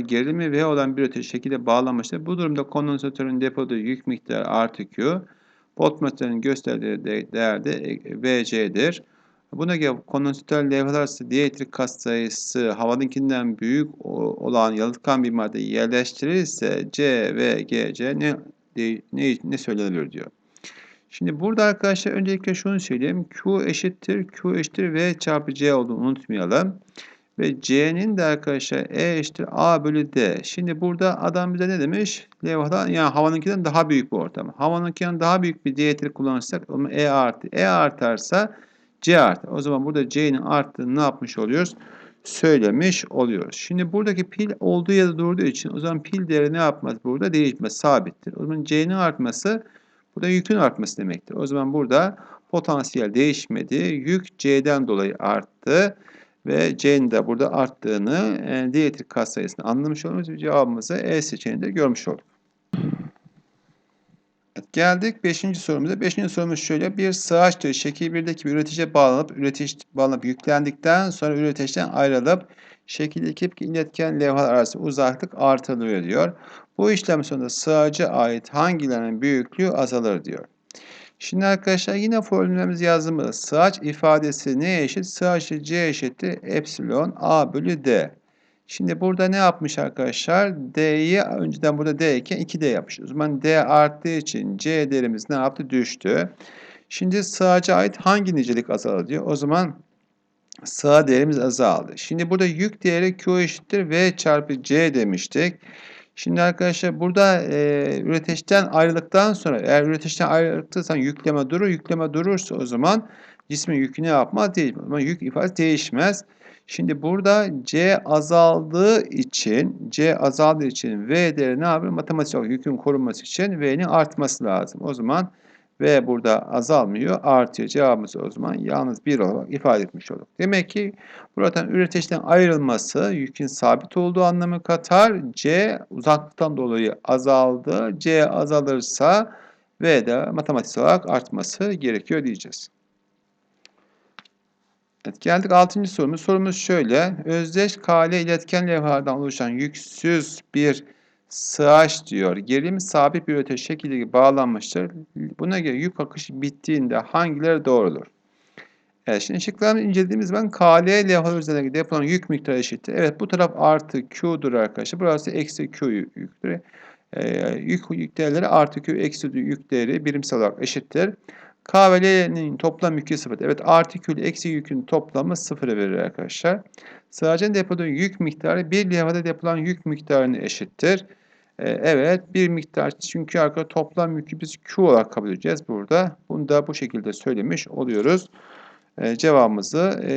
gerilimi V olan bir öteki şekilde bağlanmıştır. Bu durumda kondansatörün depoda yük miktarı artı Q, voltmetrenin gösterdiği de- değer de e, VC'dir. Buna göre kondansatör levhalar arası dielektrik katsayısı havanınkinden büyük olan yalıtkan bir madde yerleştirilirse C ve GC ne, ne, ne söylenir diyor. Şimdi burada arkadaşlar öncelikle şunu söyleyeyim. Q eşittir, Q eşittir V çarpı C olduğunu unutmayalım. Ve C'nin de arkadaşlar E eşittir A bölü D. Şimdi burada adam bize ne demiş? Levhadan yani havanınkinden daha büyük bir ortam. Havanınkinden daha büyük bir diyeletrik kullanırsak o zaman E artı. E artarsa C artar. O zaman burada C'nin arttığını ne yapmış oluyoruz? Söylemiş oluyoruz. Şimdi buradaki pil olduğu yerde durduğu için o zaman pil değeri ne yapmaz burada? Değişmez. Sabittir. O zaman C'nin artması burada yükün artması demektir. O zaman burada potansiyel değişmedi. Yük C'den dolayı arttı ve C'nin de burada arttığını e, dielektrik katsayısını anlamış oluyoruz. Cevabımızı E seçeneğinde görmüş olduk. Evet, geldik 5. sorumuza. 5. sorumuz şöyle. Bir sığaç tüyü şekil 1'deki bir üreticiye bağlanıp, üretici bağlanıp yüklendikten sonra üreticiden ayrılıp şekil 2 iletken levhalar arası uzaklık artırılıyor diyor. Bu işlem sonunda sığacı ait hangilerinin büyüklüğü azalır diyor. Şimdi arkadaşlar yine formülümüz yazdığımız sığaç ifadesi neye eşit? Sığaç C eşittir epsilon A bölü D. Şimdi burada ne yapmış arkadaşlar? D'yi önceden burada D iken 2D yapmış. O zaman D arttığı için C değerimiz ne yaptı? Düştü. Şimdi sığaca ait hangi nicelik azalır diyor. O zaman sığ değerimiz azaldı. Şimdi burada yük değeri Q eşittir V çarpı C demiştik. Şimdi arkadaşlar burada e, üreticiden ayrıldıktan sonra eğer üreticiden ayrıldıktan yükleme durur. Yükleme durursa o zaman cismin yükü ne yapmaz? Değişmez. Ama yük ifadesi değişmez. Şimdi burada C azaldığı için C azaldığı için V değeri ne yapıyor? Matematik yükün korunması için V'nin artması lazım. O zaman V burada azalmıyor, artıyor. Cevabımız o zaman yalnız 1 olarak ifade etmiş olduk. Demek ki buradan üreticiden ayrılması yükün sabit olduğu anlamı katar. C uzaklıktan dolayı azaldı. C azalırsa V de matematik olarak artması gerekiyor diyeceğiz. Evet, geldik 6. sorumuz. Sorumuz şöyle. Özdeş kale iletken levhalardan oluşan yüksüz bir sığaç diyor. Gerilim sabit bir öte şekilde bağlanmıştır. Buna göre yük akışı bittiğinde hangileri doğrudur? Evet şimdi şıklarını incelediğimiz zaman KL levhalar üzerindeki depolanan yük miktarı eşittir. Evet bu taraf artı Q'dur arkadaşlar. Burası eksi Q yüktür. Ee, yük yük değerleri artı Q eksi yük değeri birimsel olarak eşittir. K ve L'nin toplam yükü sıfır. Evet ile eksi yükün toplamı sıfıra verir arkadaşlar. Sığacın depoda yük miktarı bir levhada depolanan yük miktarına eşittir. Ee, evet bir miktar çünkü arkadaşlar toplam yükü biz Q olarak kabul edeceğiz burada. Bunu da bu şekilde söylemiş oluyoruz. Ee, cevabımızı